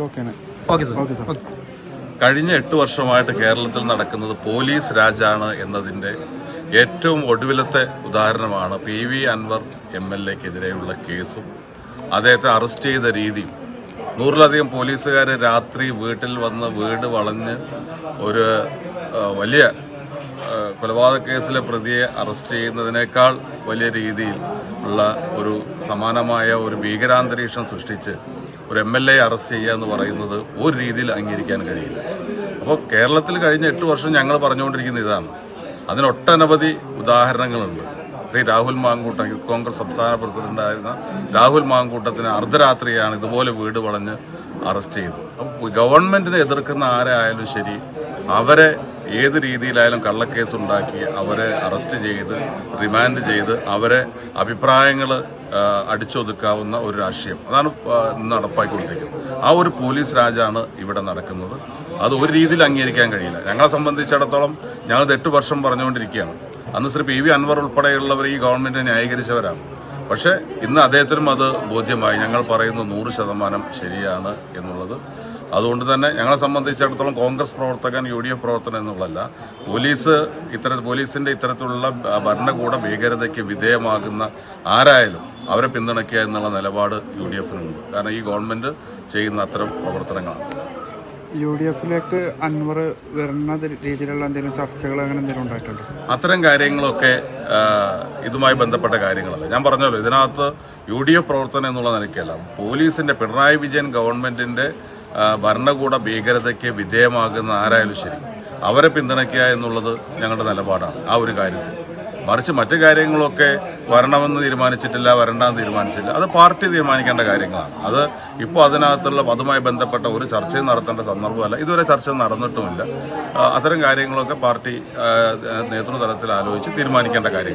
ഒക്കെ ഓക്കെയാണ് okay sir. Okay sir. കഴിഞ്ഞ എട്ട് വർഷമായിട്ട് കേരളത്തിൽ നടക്കുന്നത് പോലീസ് രാജാണ് എന്നതിന്റെ ഏറ്റവും ഒടുവിലത്തെ ഉദാഹരണമാണ് P V Anvar M L എക്കെതിരെയുള്ള കേസും അദ്ദേഹത്തെ അറസ്റ്റ് ചെയ്ത രീതിയും നൂറിലധികം പോലീസുകാർ രാത്രി വീട്ടിൽ വന്ന് വീട് വളഞ്ഞ് ഒരു വലിയ കൊലപാതക കേസിലെ പ്രതിയെ അറസ്റ്റ് ചെയ്യുന്നതിനേക്കാൾ വലിയ രീതിയിൽ ഉള്ള ഒരു സമാനമായ ഒരു ഭീകരാന്തരീക്ഷം സൃഷ്ടിച്ച് ഒരു എം എൽ എ അറസ്റ്റ് ചെയ്യുക എന്ന് പറയുന്നത് ഒരു രീതിയിൽ അംഗീകരിക്കാൻ കഴിയില്ല. അപ്പോൾ കേരളത്തിൽ കഴിഞ്ഞ എട്ട് വർഷം ഞങ്ങൾ പറഞ്ഞുകൊണ്ടിരിക്കുന്ന ഇതാണ്. അതിനൊട്ടനവധി ഉദാഹരണങ്ങളുണ്ട്. ശ്രീ രാഹുൽ മാങ്കൂട്ടം യൂത്ത് കോൺഗ്രസ് സംസ്ഥാന പ്രസിഡന്റായിരുന്ന രാഹുൽ മാങ്കൂട്ടത്തിന് അർദ്ധരാത്രിയാണ് ഇതുപോലെ വീട് വളഞ്ഞ് അറസ്റ്റ് ചെയ്തത്. അപ്പോൾ ഗവൺമെന്റിനെ എതിർക്കുന്ന ആരായാലും ശരി അവരെ ഏത് രീതിയിലായാലും കള്ളക്കേസ് ഉണ്ടാക്കി അവരെ അറസ്റ്റ് ചെയ്ത് റിമാൻഡ് ചെയ്ത് അവരെ അഭിപ്രായങ്ങൾ അടിച്ചൊതുക്കാവുന്ന ഒരു രാഷ്ട്രീയം അതാണ് നടപ്പായിക്കൊണ്ടിരിക്കുന്നത്. ആ ഒരു പോലീസ് രാജാണ് ഇവിടെ നടക്കുന്നത്. അത് ഒരു രീതിയിൽ അംഗീകരിക്കാൻ കഴിയില്ല. ഞങ്ങളെ സംബന്ധിച്ചിടത്തോളം ഞങ്ങൾ എട്ട് വർഷം പറഞ്ഞുകൊണ്ടിരിക്കുകയാണ്. അന്ന് ശ്രീ പി വി അൻവർ ഉൾപ്പെടെയുള്ളവർ ഈ ഗവൺമെന്റിനെ ന്യായീകരിച്ചവരാണ്. പക്ഷേ ഇന്ന് അദ്ദേഹത്തിനും അത് ബോധ്യമായി. ഞങ്ങൾ പറയുന്ന നൂറ് ശതമാനം ശരിയാണ് എന്നുള്ളത്. അതുകൊണ്ട് തന്നെ ഞങ്ങളെ സംബന്ധിച്ചിടത്തോളം കോൺഗ്രസ് പ്രവർത്തകൻ യു ഡി എഫ് പ്രവർത്തകൻ എന്നുള്ളതല്ല പോലീസ് ഇത്തര പോലീസിന്റെ ഇത്തരത്തിലുള്ള ഭരണകൂട ഭീകരതയ്ക്ക് വിധേയമാകുന്ന ആരായാലും അവരെ പിന്തുണയ്ക്കുക എന്നുള്ള നിലപാട് യു ഡി എഫിനുണ്ട് കാരണം ഈ ഗവൺമെന്റ് ചെയ്യുന്ന അത്തരം പ്രവർത്തനങ്ങളാണ്. യു ഡി എഫിലേക്ക് അൻവർ വരുന്ന രീതിയിലുള്ള എന്തെങ്കിലും ചർച്ചകൾ അങ്ങനെ എന്തെങ്കിലും ഉണ്ടായിട്ടുണ്ട്? അത്തരം കാര്യങ്ങളൊക്കെ ഇതുമായി ബന്ധപ്പെട്ട കാര്യങ്ങളല്ല. ഞാൻ പറഞ്ഞല്ലോ ഇതിനകത്ത് യു ഡി എഫ് പ്രവർത്തനം എന്നുള്ള നിലയ്ക്കല്ല. പോലീസിന്റെ പിണറായി വിജയൻ ഗവൺമെന്റിന്റെ ഭരണകൂട ഭീകരതയ്ക്ക് വിധേയമാകുന്ന ആരായാലും ശരി അവരെ പിന്തുണയ്ക്കുക എന്നുള്ളത് ഞങ്ങളുടെ നിലപാടാണ്. ആ ഒരു കാര്യത്തിൽ. മറിച്ച് മറ്റു കാര്യങ്ങളൊക്കെ വരണമെന്ന് തീരുമാനിച്ചിട്ടില്ല വരണ്ടെന്ന് തീരുമാനിച്ചില്ല അത് പാർട്ടി തീരുമാനിക്കേണ്ട കാര്യങ്ങളാണ്. അത് ഇപ്പോൾ അതിനകത്തുള്ള അതുമായി ബന്ധപ്പെട്ട ഒരു ചർച്ചയും നടത്തേണ്ട സന്ദർഭമല്ല. ഇതുവരെ ചർച്ച നടന്നിട്ടുമില്ല. അത്തരം കാര്യങ്ങളൊക്കെ പാർട്ടി നേതൃത്വതലത്തിൽ ആലോചിച്ച് തീരുമാനിക്കേണ്ട കാര്യങ്ങൾ